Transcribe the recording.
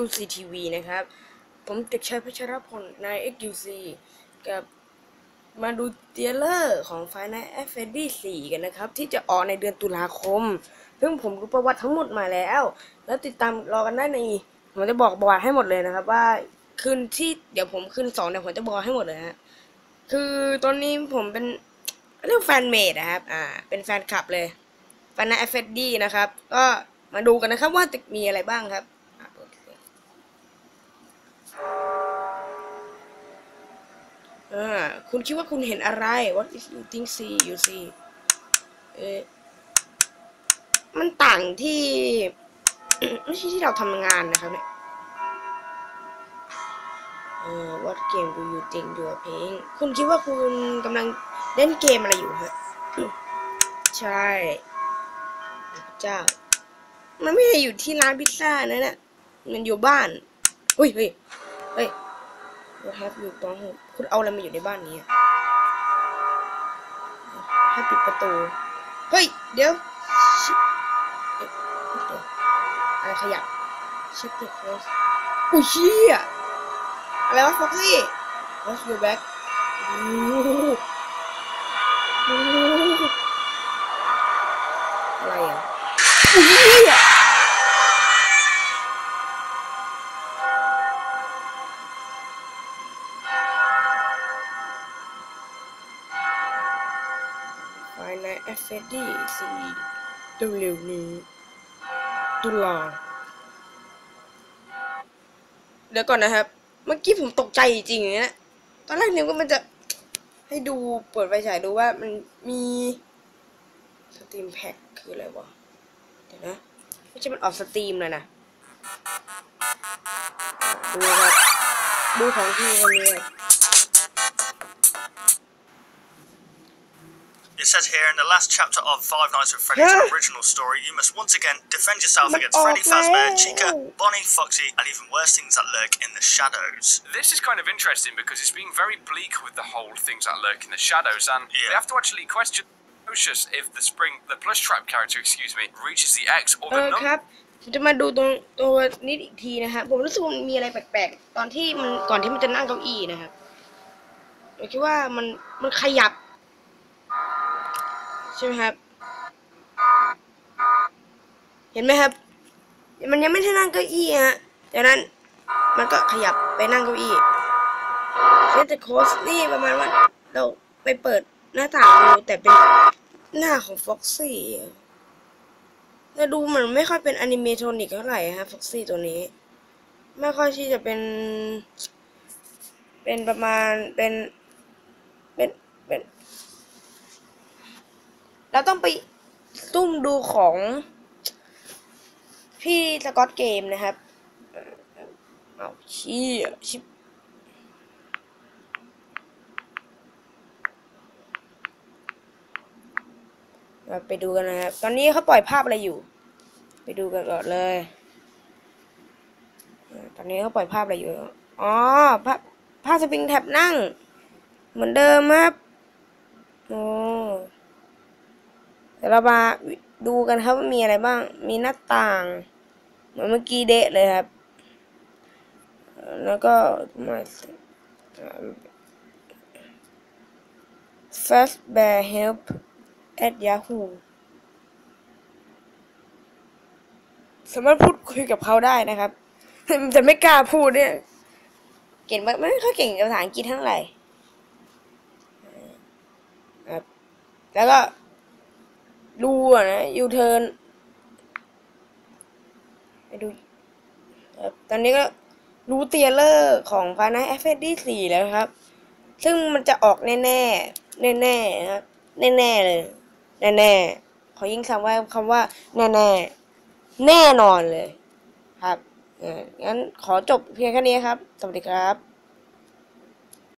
UCTV นะครับ ผมเด็กชายพัชรพลใน XUC กับมาดูเตียเลอร์ของไฟใน f f d 4กันนะครับ ที่จะออกในเดือนตุลาคม ซึ่งผมรู้ประวัติทั้งหมดมาแล้ว แล้วติดตามรอกันได้ใน ผมจะบอกประวัติให้หมดเลยนะครับ ว่าคืนที่เดี๋ยวผมขึ้นสองเดี๋ยวผมจะบอกให้หมดเลยฮะคือตอนนี้ผมเป็นเรียกแฟนเมดนะครับ อ่า เป็นแฟนคลับเลยแฟนใน f f d นะครับ ก็มาดูกันนะครับว่าจะมีอะไรบ้างครับ อ่าคุณคิดว่าคุณเห็นอะไร What is you think see you see เอ๊ะมันต่างที่ไม่ใช่ที่เราทำงานนะครับเนี่ยเออ What game do you think you are playing คุณคิดว่าคุณกำลังเล่นเกมอะไรอยู่ฮะใช่เจ้า มันไม่ได้อยู่ที่ร้านพิซซ่านะเนี่ยมันอยู่บ้านเฮ้ยเฮ้ยเฮ้ย What have you done คุณเอาอะไรมาอยู่ในบ้านนี้ให้ปิดประตู เฮ้ย เดี๋ยวอะไรขยับ check the close อุ้ยเชี่ยอะไรวะ Foxy What's your back โอ้โหโอ้โหอะไรอะอุ้ย เชี่ยภายใน f อ d สี่เร็วๆนี้ ตุลาเดี๋ยวก่อนนะครับ เมื่อกี้ผมตกใจจริงๆนะตอนแรกนึกว่ามันจะให้ดูเปิดไฟฉายดูว่ามันมีสตรีมแพ็คคืออะไรวะ เดี๋ยวนะ ไม่ใช่มันออกสตรีมเลยนะดูครับดูของที่คนนี้ครับ It says here in the last chapter of Five Nights at Freddy's Yeah. original story, you must once again defend yourself Man, against oh, Freddy Fazbear, man. Chica, Bonnie, Foxy, and even worse things that lurk in the shadows. This is kind of interesting because it's being very bleak with the whole things that lurk in the shadows, and we Yeah. have to actually question Lucius if the spring, the plush trap character, excuse me, reaches the X or เอ the อ num. ครับผมจะมาดูตรงตัวนิดอีกทีนะฮะผมรู้สึกว่ามันมีอะไรแปลกๆ ตอนที่มันก่อนที่มันจะนั่งเก้าอี้นะครับผมคิดว่ามันมันขยับ ใ ช่ไหมครับ เห็นไหมครับ มันยังไม่ได้นั่งเก้าอี้ฮะจากนั้นมันก็ขยับไปนั่งเก้าอี้เซนต์โคสนี่ประมาณว่าเราไปเปิดหน้าต่างดูแต่เป็นหน้าของฟ็อกซี่แต่ดูเหมือนไม่ค่อยเป็นอนิเมโทนิกเท่าไหร่ฮะฟ็อกซี่ตัวนี้ ไม่ค่อยที่จะเป็น เป็นประมาณเป็นเป็น เราต้องไปตุ้มดูของพี่สกอตเกมนะครับ เอาชี่ยชิบเราไปดูกันนะครับ ตอนนี้เขาปล่อยภาพอะไรอยู่ ไปดูกันก่อนเลย ตอนนี้เขาปล่อยภาพอะไรอยู่ อ๋อ ภาพภาพสปริงแท็บนั่ง เหมือนเดิมครับ โอ้ ดี๋ยวเรามาดูกันครับว่ามีอะไรบ้าง มีหน้าต่าง เหมือนเมื่อกี้เดะเลยครับ แล้วก็มาเอ่อ Fast Bear Help at Yahoo สามารถพูดคุยกับเขาได้นะครับ แต่ไม่กล้าพูดเนี่ย เก่งไม่ไม่ค่อยเก่งภาษาอังกฤษเท่าไหร่ครับแล้วก็ ดูอะนะยูเทิร์นไปดูครับตอนนี้ก็รู้เตียเลอร์ของฟานาเอฟเอดีสี่แล้วครับ ซึ่งมันจะออกแน่ๆแน่ๆนะครับแน่ๆเลยแน่ๆขอยิ่งคำว่าคำว่าแน่ๆแน่นอนเลย ครับเอองั้นขอจบเพียงแค่นี้ครับ สวัสดีครับ